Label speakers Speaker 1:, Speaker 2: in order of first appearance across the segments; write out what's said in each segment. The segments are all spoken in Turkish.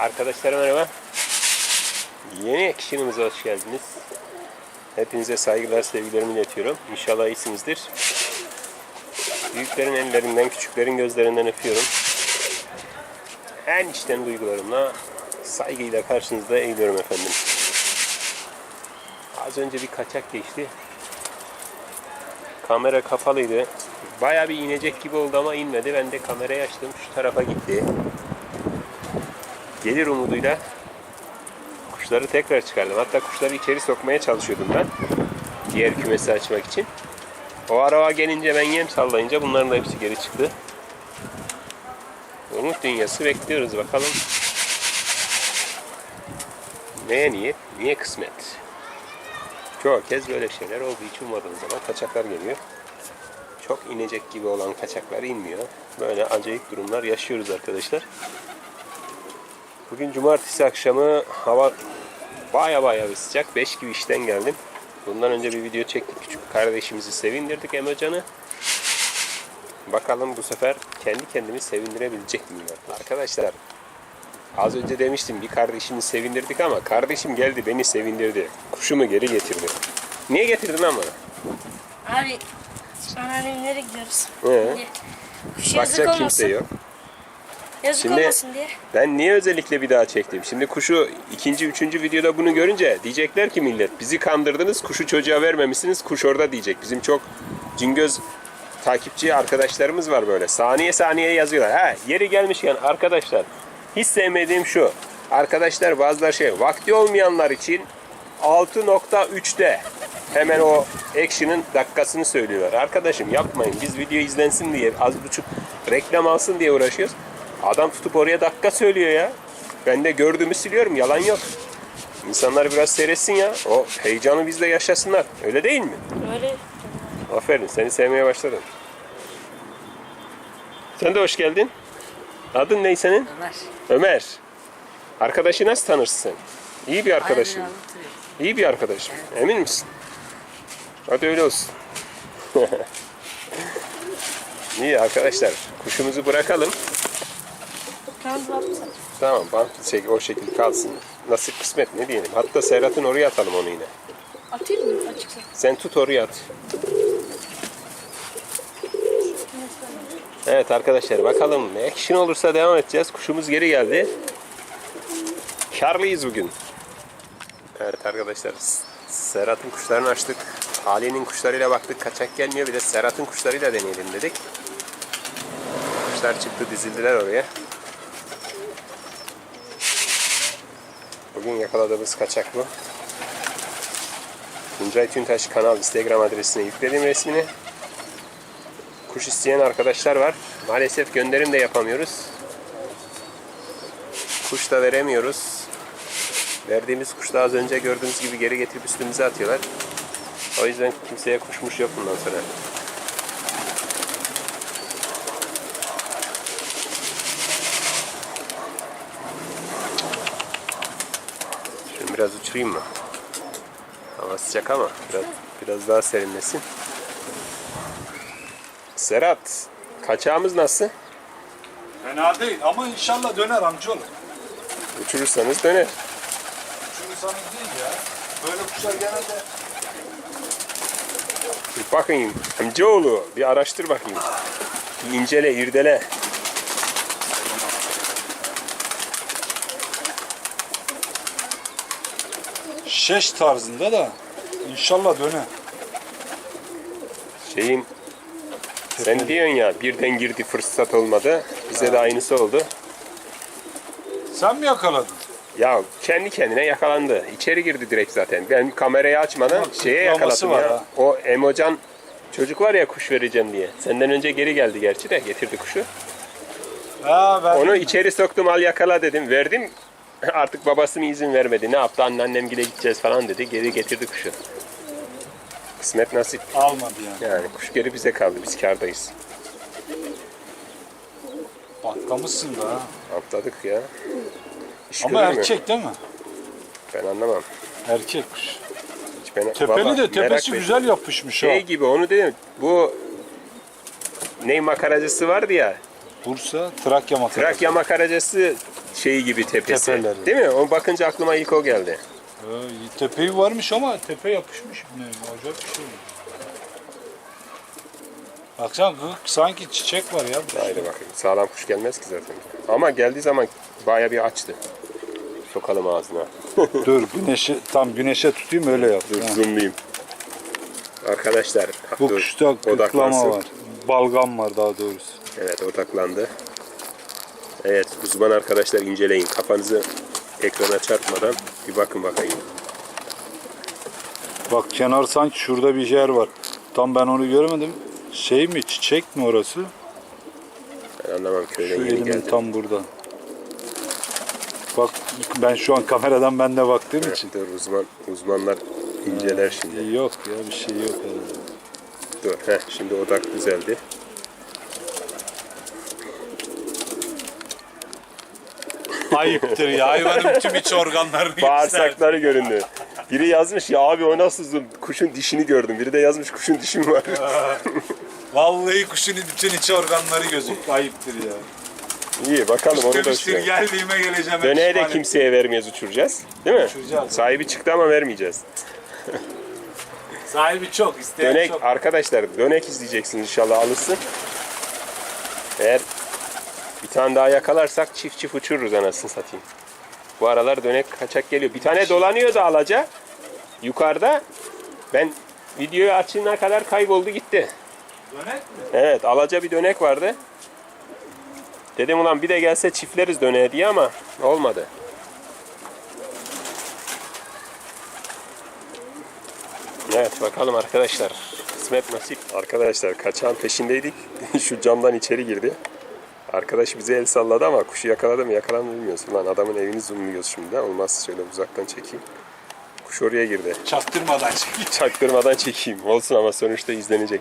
Speaker 1: Arkadaşlar merhaba. Yeni ekşinimize hoş geldiniz. Hepinize saygılar, sevgilerimi iletiyorum. İnşallah iyisinizdir. Büyüklerin ellerinden, küçüklerin gözlerinden öpüyorum. En içten duygularımla, saygıyla karşınızda eğiliyorum efendim. Az önce bir kaçak geçti. Kamera kapalıydı. Bayağı bir inecek gibi oldu ama inmedi. Ben de kamerayı açtım. Şu tarafa gitti. Gelir umuduyla kuşları tekrar çıkardım. Hatta kuşları içeri sokmaya çalışıyordum ben. Diğer kümesi açmak için. O araba gelince ben yem sallayınca bunların da hepsi geri çıktı. Umut dünyası bekliyoruz bakalım. Neye niyet, niye kısmet? Çoğu kez böyle şeyler oldu. Hiç ummadığın zaman kaçaklar geliyor. Çok inecek gibi olan kaçaklar inmiyor. Böyle acayip durumlar yaşıyoruz arkadaşlar. Bugün cumartesi akşamı hava baya baya bir sıcak. 5 gibi işten geldim. Bundan önce bir video çektik. Küçük kardeşimizi sevindirdik Emocan'ı. Bakalım bu sefer kendi kendimi sevindirebilecek miyim? Arkadaşlar az önce demiştim bir kardeşimi sevindirdik ama kardeşim geldi beni sevindirdi. Kuşumu geri getirdi. Niye getirdin ama?
Speaker 2: Abi anneannemlere gidiyoruz.
Speaker 1: Ee.
Speaker 2: Kuş yazık
Speaker 1: bakacak
Speaker 2: olmasın.
Speaker 1: kimse yok.
Speaker 2: Yazık
Speaker 1: Şimdi-
Speaker 2: olmasın diye.
Speaker 1: Ben niye özellikle bir daha çektim? Şimdi kuşu ikinci, üçüncü videoda bunu görünce diyecekler ki millet bizi kandırdınız, kuşu çocuğa vermemişsiniz, kuş orada diyecek. Bizim çok cingöz takipçi arkadaşlarımız var böyle. Saniye saniye yazıyorlar. Ha yeri gelmişken arkadaşlar hiç sevmediğim şu. Arkadaşlar bazıları şey vakti olmayanlar için 6.3'te hemen o action'ın dakikasını söylüyorlar. Arkadaşım yapmayın. Biz video izlensin diye az buçuk reklam alsın diye uğraşıyoruz. Adam tutup oraya dakika söylüyor ya. Ben de gördüğümü siliyorum. Yalan yok. İnsanlar biraz seyretsin ya. O heyecanı bizde yaşasınlar. Öyle değil mi?
Speaker 2: Öyle.
Speaker 1: Aferin. Seni sevmeye başladım. Sen de hoş geldin. Adın ne senin?
Speaker 3: Ömer.
Speaker 1: Ömer. Arkadaşı nasıl tanırsın sen? İyi bir arkadaşım.
Speaker 3: Aynen.
Speaker 1: İyi bir arkadaşım. Emin misin? Hadi öyle olsun. İyi arkadaşlar. Kuşumuzu bırakalım.
Speaker 2: Tamam yapsın.
Speaker 1: Tamam şey, o şekilde kalsın. Nasip kısmet ne diyelim. Hatta Serhat'ın oraya atalım onu yine.
Speaker 2: Atayım mı açıksa?
Speaker 1: Sen tut oraya at. Evet arkadaşlar bakalım. Action olursa devam edeceğiz. Kuşumuz geri geldi. Karlıyız bugün. Evet arkadaşlar. Serhat'ın kuşlarını açtık. Ali'nin kuşlarıyla baktık. Kaçak gelmiyor. Bir de Serhat'ın kuşlarıyla deneyelim dedik. Kuşlar çıktı dizildiler oraya. Bugün yakaladığımız kaçak bu. Tuncay Tüntaş kanal Instagram adresine yükledim resmini. Kuş isteyen arkadaşlar var. Maalesef gönderim de yapamıyoruz. Kuş da veremiyoruz. Verdiğimiz kuş da az önce gördüğünüz gibi geri getirip üstümüze atıyorlar. O yüzden kimseye kuşmuş yok bundan sonra. Biraz uçurayım mı? Hava sıcak ama biraz, biraz daha serinlesin. Serhat, kaçağımız nasıl?
Speaker 4: Fena değil ama inşallah döner amcaoğlu.
Speaker 1: Uçurursanız döner.
Speaker 4: Sana değil ya. Böyle kuşlar genelde
Speaker 1: Bir bakayım. Amcaoğlu bir araştır bakayım. Bir incele, irdele.
Speaker 4: Şeş tarzında da inşallah döner.
Speaker 1: Şeyin sen diyorsun ya birden girdi fırsat olmadı. Bize de aynısı oldu.
Speaker 4: Sen mi yakaladın?
Speaker 1: Ya kendi kendine yakalandı. İçeri girdi direkt zaten. Ben kamerayı açmadan
Speaker 4: Ama
Speaker 1: şeye yakaladım ya.
Speaker 4: var ha.
Speaker 1: O Emocan çocuk var ya kuş vereceğim diye. Senden önce geri geldi gerçi de getirdi kuşu.
Speaker 4: Ha ben
Speaker 1: Onu içeri soktum al yakala dedim. Verdim. Artık babası mı izin vermedi. Ne yaptı? Anneannem gile gideceğiz falan dedi. Geri getirdi kuşu. Kısmet nasip.
Speaker 4: almadı yani.
Speaker 1: Yani kuş geri bize kaldı. Biz kardayız.
Speaker 4: Patlamışsın da ha.
Speaker 1: Atladık ya. İş
Speaker 4: Ama
Speaker 1: görür mü?
Speaker 4: erkek değil mi?
Speaker 1: Ben anlamam.
Speaker 4: Erkek kuş.
Speaker 1: Hiç ben,
Speaker 4: Tepeli
Speaker 1: Baba,
Speaker 4: de
Speaker 1: merak
Speaker 4: tepesi
Speaker 1: ettim.
Speaker 4: güzel yapışmış ha.
Speaker 1: Şey gibi onu dedim. Bu ney makaracısı vardı ya.
Speaker 4: Bursa, Trakya makarası.
Speaker 1: Trakya makaracısı şeyi gibi tepesi.
Speaker 4: Tepeleri.
Speaker 1: Değil mi? O bakınca aklıma ilk o geldi.
Speaker 4: Ee, tepeyi varmış ama tepe yapışmış. Ne, acayip bir şey. Baksana bu sanki çiçek var ya.
Speaker 1: Haydi bakayım. Sağlam kuş gelmez ki zaten. Ama geldiği zaman baya bir açtı. Sokalım ağzına.
Speaker 4: Dur güneşe tam güneşe tutayım öyle yap.
Speaker 1: Dur
Speaker 4: Ha.
Speaker 1: zoomlayayım. Arkadaşlar
Speaker 4: Bu
Speaker 1: dur,
Speaker 4: kuşta kıklama
Speaker 1: odaklansın.
Speaker 4: var. Balgam var daha doğrusu.
Speaker 1: Evet odaklandı. Evet uzman arkadaşlar inceleyin. Kafanızı ekrana çarpmadan bir bakın bakayım.
Speaker 4: Bak kenar sanki şurada bir yer var. Tam ben onu göremedim. Şey mi çiçek mi orası?
Speaker 1: Ben anlamam
Speaker 4: Şu
Speaker 1: köyden yeni
Speaker 4: elimin
Speaker 1: geldim.
Speaker 4: tam burada. Bak ben şu an kameradan ben de baktığım
Speaker 1: Evet,
Speaker 4: için.
Speaker 1: dur uzman uzmanlar inceler şimdi.
Speaker 4: Yok ya bir şey yok herhalde.
Speaker 1: Dur heh, şimdi odak düzeldi.
Speaker 4: Ayıptır ya hayvanın tüm iç organlarını
Speaker 1: Bağırsakları göründü. Biri yazmış ya abi o nasıl zoom? Kuşun dişini gördüm. Biri de yazmış kuşun dişi mi var?
Speaker 4: Vallahi kuşun bütün iç organları gözüktü. Ayıptır ya.
Speaker 1: İyi bakalım onu da uçuralım.
Speaker 4: geldiğime geleceğim.
Speaker 1: Döneğe de kimseye vermeyeceğiz uçuracağız. Değil mi?
Speaker 4: Uçuracağız.
Speaker 1: Sahibi çıktı ama vermeyeceğiz.
Speaker 4: Sahibi çok, isteyen
Speaker 1: Dönek
Speaker 4: çok.
Speaker 1: arkadaşlar dönek izleyeceksiniz inşallah alırsın. Eğer tane daha yakalarsak çift çift uçururuz anasını satayım. Bu aralar dönek kaçak geliyor. Bir tane dolanıyor da alaca yukarıda. Ben videoyu açana kadar kayboldu gitti.
Speaker 4: Dönek mi?
Speaker 1: Evet alaca bir dönek vardı. Dedim ulan bir de gelse çiftleriz döneğe diye ama olmadı. Evet bakalım arkadaşlar. Kısmet nasip. Arkadaşlar kaçağın peşindeydik. Şu camdan içeri girdi. Arkadaş bize el salladı ama kuşu yakaladı mı yakaladı mı bilmiyoruz. Ulan adamın evini zoomluyoruz şimdi. Olmaz şöyle uzaktan çekeyim. Kuş oraya girdi.
Speaker 4: Çaktırmadan çek.
Speaker 1: Çaktırmadan çekeyim. Olsun ama sonuçta izlenecek.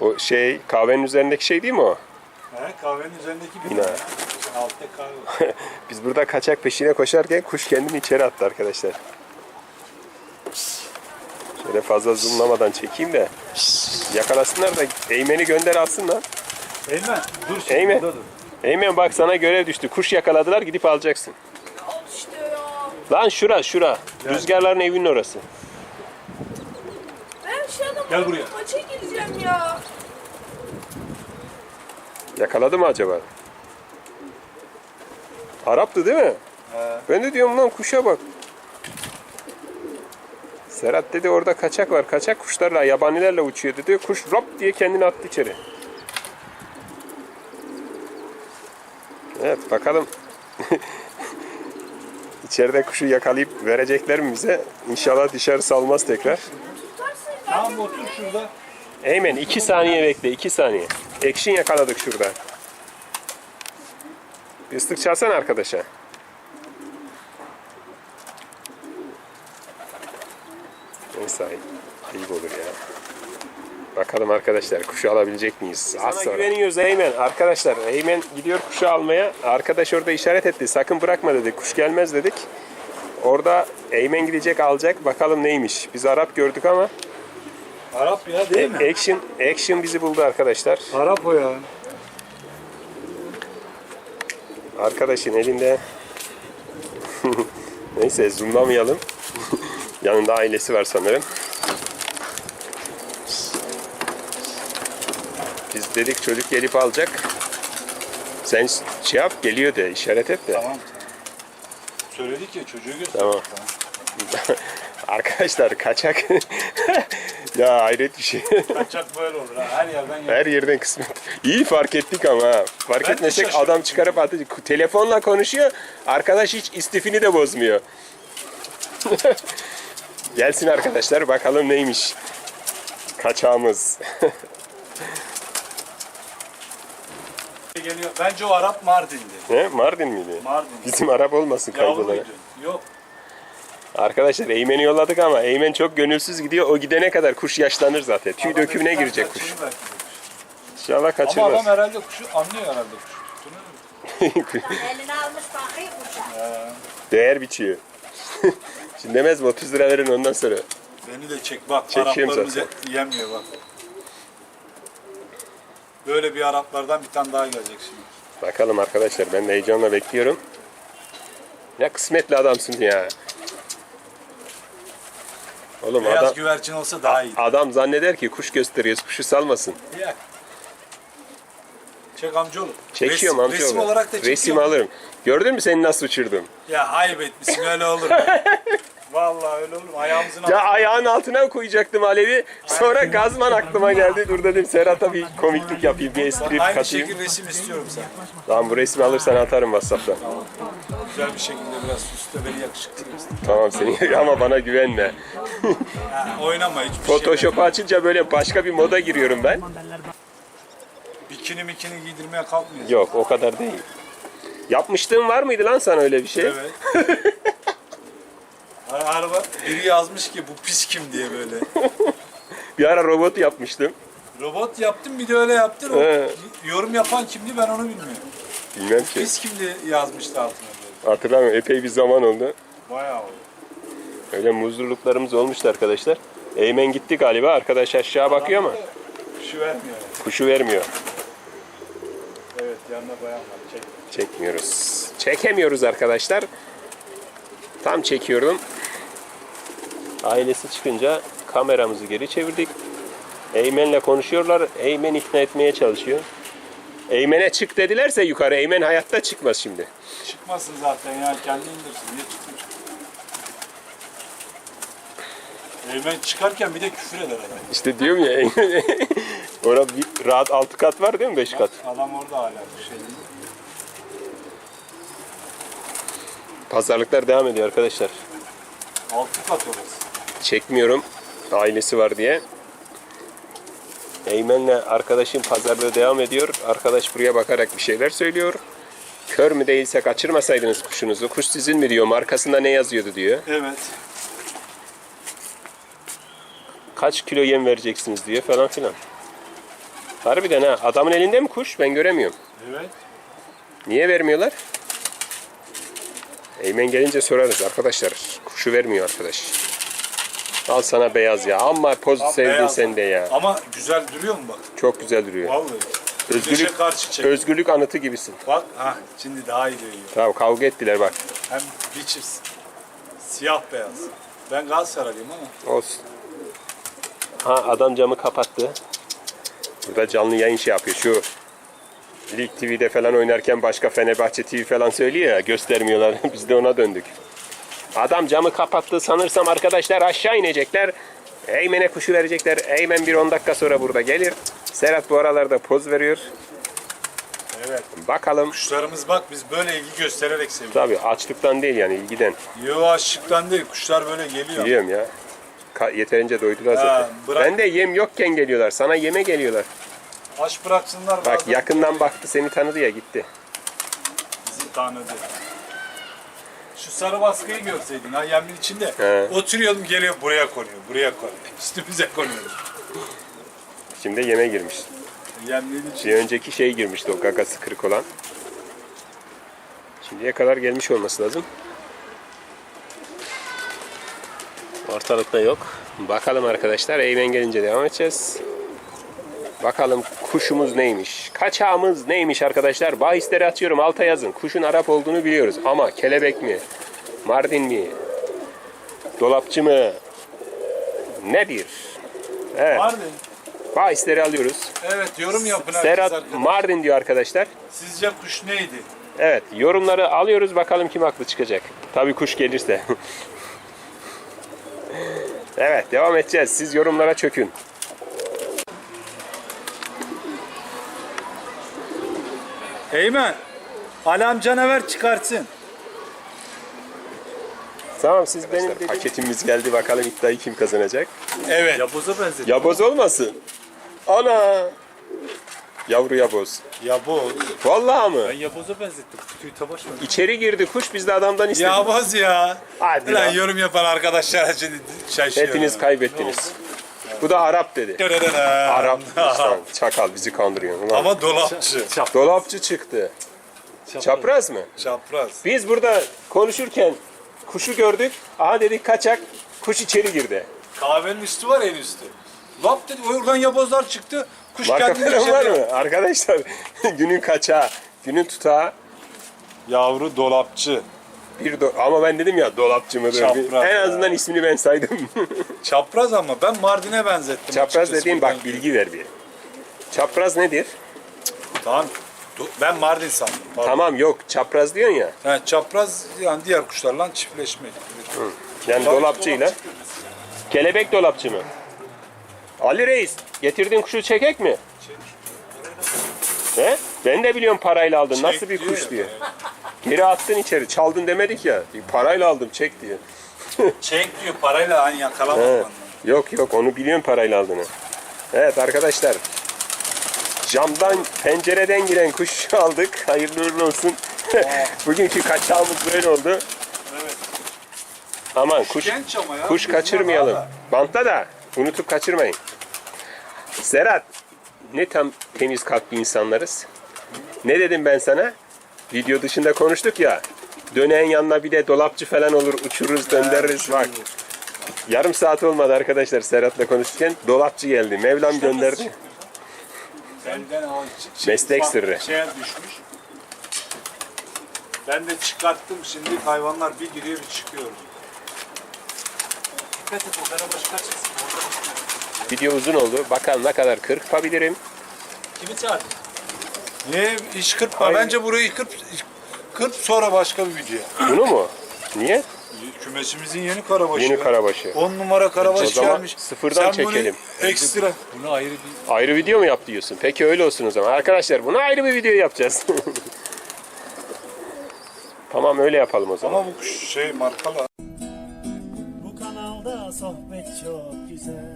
Speaker 1: O şey kahvenin üzerindeki şey değil mi o?
Speaker 4: He, kahvenin üzerindeki bir
Speaker 1: Yine.
Speaker 4: Altta kahve.
Speaker 1: Biz burada kaçak peşine koşarken kuş kendini içeri attı arkadaşlar. Şöyle fazla zoomlamadan çekeyim de yakalasınlar da Eymen'i gönder alsınlar.
Speaker 4: Eymen dur şimdi
Speaker 1: Eymen.
Speaker 4: burada dur.
Speaker 1: Eymen bak sana görev düştü. Kuş yakaladılar gidip alacaksın.
Speaker 3: Al işte ya.
Speaker 1: Lan şura şura. Rüzgarların evinin orası.
Speaker 3: Ben şu adamı
Speaker 4: Gel buraya.
Speaker 3: maça gireceğim ya.
Speaker 1: Yakaladı mı acaba? Arap'tı değil mi?
Speaker 4: He.
Speaker 1: Ben de diyorum lan kuşa bak. Serhat dedi orada kaçak var. Kaçak kuşlarla, yabanilerle uçuyor dedi. Kuş rop diye kendini attı içeri. Evet bakalım. İçeride kuşu yakalayıp verecekler mi bize? İnşallah dışarı salmaz tekrar.
Speaker 4: Tamam otur şurada.
Speaker 1: Eymen 2 saniye bekle 2 saniye. Action yakaladık şurada. Bir ıslık çalsana arkadaşa. Neyse ay- ayıp olur ya. Bakalım arkadaşlar kuşu alabilecek miyiz? Az sonra. güveniyoruz Eymen. Arkadaşlar Eymen gidiyor kuşu almaya. Arkadaş orada işaret etti. Sakın bırakma dedi. Kuş gelmez dedik. Orada Eymen gidecek alacak. Bakalım neymiş. Biz Arap gördük ama
Speaker 4: Arap ya değil mi?
Speaker 1: Action, action bizi buldu arkadaşlar.
Speaker 4: Arap o ya.
Speaker 1: Arkadaşın elinde neyse zoomlamayalım. Yanında ailesi var sanırım. Dedik çocuk gelip alacak. Sen şey yap geliyor de işaret et de.
Speaker 4: Tamam. Söyledik ya çocuğu göster.
Speaker 1: Tamam. Arkadaşlar kaçak. ya hayret bir şey.
Speaker 4: Kaçak böyle olur ha. Her yerden yer.
Speaker 1: Her yerden kısmet. İyi fark ettik ama ha. Fark
Speaker 4: Ben de
Speaker 1: etmesek
Speaker 4: şaşırdım.
Speaker 1: adam çıkarıp atacak. Telefonla konuşuyor. Arkadaş hiç istifini de bozmuyor. Gelsin arkadaşlar bakalım neymiş. Kaçağımız.
Speaker 4: Geliyor. Bence o Arap Mardin'di.
Speaker 1: ne? Mardin miydi?
Speaker 4: Mardin.
Speaker 1: Bizim Arap olmasın.
Speaker 4: Yavruydu. Yok.
Speaker 1: Arkadaşlar Eymen'i yolladık ama Eymen çok gönülsüz gidiyor. O gidene kadar kuş yaşlanır zaten. Tüy
Speaker 4: Adam
Speaker 1: dökümüne girecek kuş.
Speaker 4: kaçırır belki de
Speaker 1: İnşallah
Speaker 4: Ama
Speaker 1: kaçırmaz.
Speaker 4: adam herhalde kuşu anlıyor herhalde kuşu.
Speaker 3: Eline almış bakayım uçağı.
Speaker 1: Değer biçiyor. Şimdi demez mi 30 lira verin ondan sonra.
Speaker 4: Beni de çek bak
Speaker 1: Çekiyorum
Speaker 4: Araplarımız
Speaker 1: zaten.
Speaker 4: yemiyor bak. Böyle bir Araplardan bir tane daha gelecek şimdi.
Speaker 1: Bakalım arkadaşlar ben de heyecanla bekliyorum. Ne kısmetli adamsın ya. Oğlum
Speaker 4: Beyaz
Speaker 1: adam,
Speaker 4: güvercin olsa daha iyi.
Speaker 1: adam zanneder ki kuş gösteriyoruz kuşu salmasın.
Speaker 4: Ya. Çek amcaoğlu.
Speaker 1: Çekiyorum amca
Speaker 4: Resim olarak da çekiyorum.
Speaker 1: Resim alırım. Gördün mü seni nasıl uçurdum?
Speaker 4: Ya ayıp etmişsin öyle olur. Vallahi öyle olur mu? Ayağımızın
Speaker 1: Ya
Speaker 4: altına.
Speaker 1: ayağın altına koyacaktım Alevi. Sonra gazman aklıma geldi. Dur dedim Serhat'a bir komiklik yapayım, bir espri
Speaker 4: Aynı
Speaker 1: katayım.
Speaker 4: şekil resim istiyorum sen.
Speaker 1: Tamam bu resmi alırsan atarım WhatsApp'ta.
Speaker 4: Güzel bir şekilde biraz süslemeli yakışıklı göster.
Speaker 1: Tamam seni ama bana güvenme.
Speaker 4: Ha, oynama hiçbir şey.
Speaker 1: Photoshop'u açınca böyle başka bir moda giriyorum ben.
Speaker 4: Bikini mikini giydirmeye kalkmıyoruz.
Speaker 1: Yok o kadar değil. Yapmışlığın var mıydı lan sana öyle bir şey?
Speaker 4: Evet. Harba biri yazmış ki bu pis kim diye böyle.
Speaker 1: Bir ara robot yapmıştım.
Speaker 4: Robot yaptım bir de öyle yaptın. O
Speaker 1: He.
Speaker 4: yorum yapan kimdi ben onu bilmiyorum.
Speaker 1: Bilmem ki.
Speaker 4: Pis kimdi yazmıştı altına böyle.
Speaker 1: Hatırlamıyorum. Epey bir zaman oldu.
Speaker 4: Bayağı oldu.
Speaker 1: Öyle muzluluklarımız olmuştu arkadaşlar. Eymen gitti galiba. Arkadaş aşağı bakıyor ama
Speaker 4: Şu vermiyor.
Speaker 1: kuşu vermiyor.
Speaker 4: Evet yanına bayan var. Çek.
Speaker 1: Çekmiyoruz. Çekemiyoruz arkadaşlar. Tam çekiyorum. Ailesi çıkınca kameramızı geri çevirdik. Eymen'le konuşuyorlar. Eymen ikna etmeye çalışıyor. Eymen'e çık dedilerse yukarı. Eymen hayatta çıkmaz şimdi.
Speaker 4: Çıkmasın zaten ya kendi indirsin. Niye çıkmış? Eymen çıkarken bir de küfür eder adam.
Speaker 1: İşte diyorum ya Eymen. Orada bir rahat altı kat var değil mi? Beş kat.
Speaker 4: Adam orada hala bir şey değil.
Speaker 1: Pazarlıklar devam ediyor arkadaşlar.
Speaker 4: Altı kat orası.
Speaker 1: Çekmiyorum. Ailesi var diye. Eymen'le arkadaşım pazarlığı devam ediyor. Arkadaş buraya bakarak bir şeyler söylüyor. Kör mü değilse kaçırmasaydınız kuşunuzu. Kuş sizin mi diyor. Markasında ne yazıyordu diyor.
Speaker 4: Evet.
Speaker 1: Kaç kilo yem vereceksiniz diyor falan filan. Harbiden ha. Adamın elinde mi kuş? Ben göremiyorum.
Speaker 4: Evet.
Speaker 1: Niye vermiyorlar? Eymen gelince sorarız arkadaşlar. Kuşu vermiyor arkadaş. Al sana beyaz ya. Ama poz
Speaker 4: Tam
Speaker 1: sevdin
Speaker 4: beyaz.
Speaker 1: sen de ya.
Speaker 4: Ama güzel duruyor mu bak?
Speaker 1: Çok güzel duruyor.
Speaker 4: Vallahi. Güneşe
Speaker 1: Özgürlük,
Speaker 4: karşı çek.
Speaker 1: özgürlük anıtı gibisin.
Speaker 4: Bak ha şimdi daha iyi duyuyor.
Speaker 1: Tamam kavga ettiler bak.
Speaker 4: Hem biçim siyah beyaz. Ben Galatasaraylıyım ama
Speaker 1: Olsun. Ha adam camı kapattı. Burada canlı yayın şey yapıyor. Şu Lig TV'de falan oynarken başka Fenerbahçe TV falan söylüyor ya göstermiyorlar. Biz de ona döndük. Adam camı kapattı sanırsam arkadaşlar aşağı inecekler. Eymen'e kuşu verecekler. Eymen bir 10 dakika sonra burada gelir. Serhat bu aralarda poz veriyor.
Speaker 4: evet.
Speaker 1: Bakalım.
Speaker 4: Kuşlarımız bak biz böyle ilgi göstererek seviyoruz.
Speaker 1: Tabii açlıktan değil yani ilgiden.
Speaker 4: Yo aşıktan değil kuşlar böyle geliyor.
Speaker 1: Biliyorum ya. Ka- yeterince doydular zaten.
Speaker 4: bırak.
Speaker 1: Ben de yem yokken geliyorlar. Sana yeme geliyorlar.
Speaker 4: Aç bıraksınlar
Speaker 1: Bak
Speaker 4: bazen
Speaker 1: yakından baktı seni tanıdı ya gitti.
Speaker 4: bizi tanıdı. Şu sarı baskıyı görseydin ha yemin içinde.
Speaker 1: He.
Speaker 4: Oturuyordum geliyor buraya konuyor, buraya konuyor. Üstümüze konuyor.
Speaker 1: Şimdi yeme girmiş.
Speaker 4: Yemin
Speaker 1: Bir önceki şey girmişti o gagası kırık olan. Şimdiye kadar gelmiş olması lazım. Ortalıkta yok. Bakalım arkadaşlar. Eymen gelince devam edeceğiz. Bakalım kuşumuz neymiş? Kaçağımız neymiş arkadaşlar? Bahisleri atıyorum alta yazın. Kuşun Arap olduğunu biliyoruz ama kelebek mi? Mardin mi? Dolapçı mı? Nedir? Evet.
Speaker 4: Mardin.
Speaker 1: Bahisleri alıyoruz.
Speaker 4: Evet yorum yapın
Speaker 1: Serhat
Speaker 4: arkadaşlar.
Speaker 1: Mardin diyor arkadaşlar.
Speaker 4: Sizce kuş neydi?
Speaker 1: Evet yorumları alıyoruz bakalım kim haklı çıkacak. Tabii kuş gelirse. evet devam edeceğiz. Siz yorumlara çökün.
Speaker 4: Eymen. Alam canavar çıkartsın.
Speaker 1: Tamam siz benim paketimiz geldi bakalım iddiayı kim kazanacak.
Speaker 4: Evet.
Speaker 5: Yaboza benzedi.
Speaker 1: Yaboz olmasın. Ana. Yavru yaboz.
Speaker 4: Ya bu.
Speaker 1: Vallahi mı?
Speaker 5: Ben yaboza benzettim. Kutuyu tabaş mı?
Speaker 1: İçeri girdi kuş biz de adamdan istedik.
Speaker 4: Ya boz ya.
Speaker 1: Hadi
Speaker 4: Lan
Speaker 1: lan.
Speaker 4: yorum yapan arkadaşlara şimdi şaşıyor.
Speaker 1: Hepiniz kaybettiniz. Bu da Arap dedi. Arap. Çakal bizi kandırıyor. Ulan.
Speaker 4: Ama dolapçı.
Speaker 1: Dolapçı çıktı. Çapraz mı?
Speaker 4: Çapraz.
Speaker 1: Biz burada konuşurken kuşu gördük. Aha dedik kaçak. Kuş içeri girdi.
Speaker 4: Kahvenin üstü var en üstü. Lap dedi oradan yabozlar çıktı. Kuş
Speaker 1: Marka
Speaker 4: kendini
Speaker 1: falan var
Speaker 4: içeri-
Speaker 1: mı? Arkadaşlar günün kaçağı, günün tutağı.
Speaker 4: Yavru dolapçı.
Speaker 1: Bir do- ama ben dedim ya dolapçı mıdır?
Speaker 4: Çapraz
Speaker 1: en
Speaker 4: ya.
Speaker 1: azından ismini ben saydım.
Speaker 4: Çapraz ama ben Mardin'e benzettim.
Speaker 1: Çapraz
Speaker 4: açıkçası
Speaker 1: dediğin bak bilgi ver bir. Çapraz nedir?
Speaker 4: Tamam. Ben Mardin sandım. Pardon.
Speaker 1: Tamam yok çapraz diyorsun ya.
Speaker 4: Yani çapraz yani diğer kuşlarla çiftleşmek.
Speaker 1: Yani dolapçıyla. Kelebek dolapçı mı? Ali Reis getirdiğin kuşu çekek mi? He? Ben de biliyorum parayla aldın. Nasıl
Speaker 4: Çek
Speaker 1: bir
Speaker 4: diyor
Speaker 1: kuş
Speaker 4: ya.
Speaker 1: diye. Geri attın içeri. Çaldın demedik ya. Parayla aldım çek diyor.
Speaker 4: Çek diyor parayla hani yakalamadım.
Speaker 1: Yok yok onu biliyorum parayla aldığını. Evet arkadaşlar. Camdan pencereden giren kuş aldık. Hayırlı uğurlu olsun. Bugünkü kaçağımız böyle oldu.
Speaker 4: Evet.
Speaker 1: Aman kuş
Speaker 4: ama ya.
Speaker 1: kuş kaçırmayalım.
Speaker 4: hala.
Speaker 1: Bantla da unutup kaçırmayın. Serhat ne tam temiz kalpli insanlarız. Ne dedim ben sana? Video dışında konuştuk ya. Dönen yanına bir de dolapçı falan olur. Uçururuz, döndürürüz. Bak. Yarım saat olmadı arkadaşlar Serhat'la konuşurken. Dolapçı geldi. Mevlam gönderdi.
Speaker 4: Benden
Speaker 1: Meslek sırrı.
Speaker 4: Şeye düşmüş. Ben de çıkarttım şimdi hayvanlar bir giriyor bir çıkıyor.
Speaker 5: Dikkat et o karabaş kaçırsın.
Speaker 1: Video uzun oldu. Bakalım ne kadar kırpabilirim.
Speaker 5: Kimi çağırdın?
Speaker 4: Niye iş kırpma?
Speaker 1: Hayır.
Speaker 4: Bence burayı kırp, kırp sonra başka bir video.
Speaker 1: Bunu mu? Niye?
Speaker 4: Kümesimizin yeni karabaşı.
Speaker 1: Yeni karabaşı.
Speaker 4: 10 numara karabaş
Speaker 1: O zaman
Speaker 4: gelmiş.
Speaker 1: sıfırdan
Speaker 4: Sen bunu
Speaker 1: çekelim.
Speaker 4: Ekstra.
Speaker 5: Bunu ayrı bir...
Speaker 1: Ayrı video mu yap diyorsun? Peki öyle olsun o zaman. Arkadaşlar bunu ayrı bir video yapacağız. tamam öyle yapalım o zaman.
Speaker 4: Ama bu şey markalı.
Speaker 6: Bu kanalda sohbet çok güzel